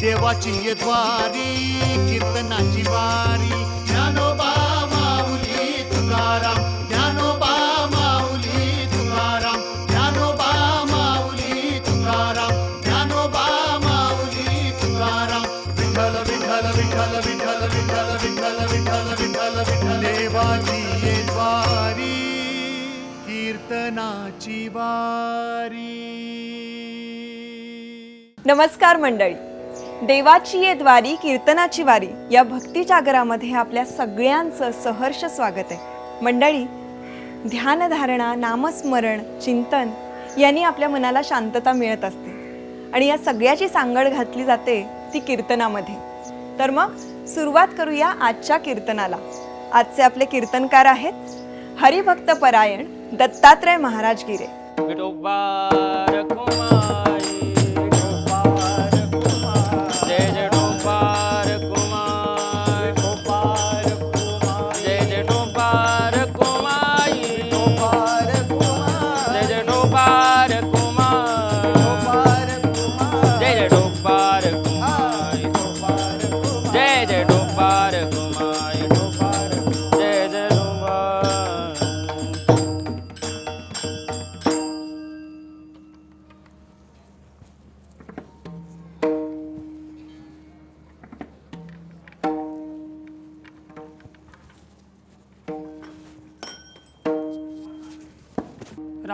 देवाची ये द्वारी कीर्तनाची वारी. ज्ञानोबा माऊली तुकाराम. ज्ञानोबा माऊली तुकाराम. ज्ञानोबा माऊली तुकाराम. ज्ञानोबा माऊली तुकाराम. विठ्ठल विठ्ठल विठ्ठल विठ्ठल विठ्ठल विठ्ठल विठ्ठल विठ्ठल विठ्ठल. देवाची ये द्वारी कीर्तनाची वारी. नमस्कार मंडळी. देवाची ये द्वारी कीर्तनाची वारी. या भक्ती जागरामध्ये आपल्या सगळ्यांचं सहर्ष स्वागत आहे. मंडळी ध्यानधारणा नामस्मरण चिंतन यांनी आपल्या मनाला शांतता मिळत असते. आणि या सगळ्याची सांगड घातली जाते ती कीर्तनामध्ये. तर मग सुरुवात करूया आजच्या कीर्तनाला. आजचे आपले कीर्तनकार आहेत हरिभक्त परायण दत्तात्रय महाराज गिरे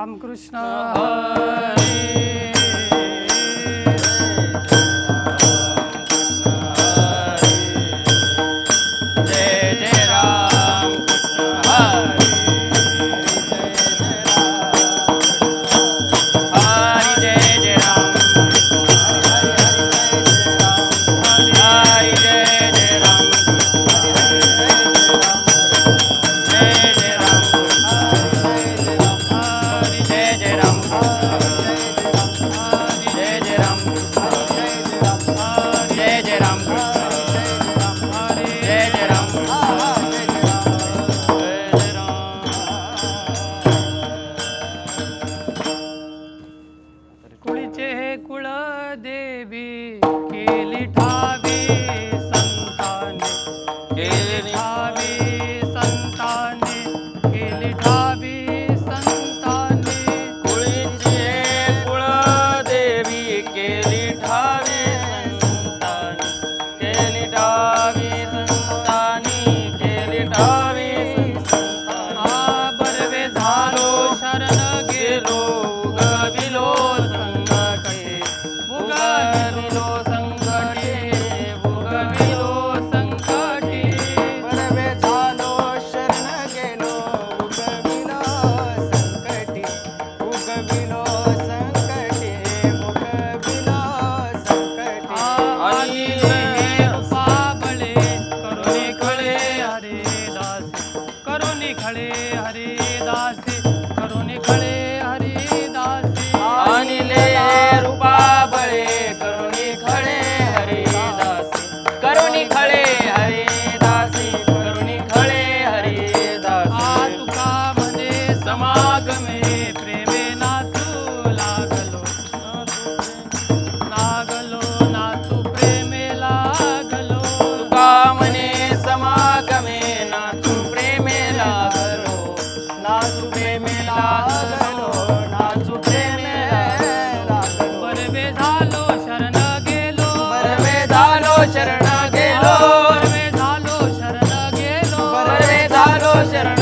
रामकृष्ण। बैठा Gracias, hermano.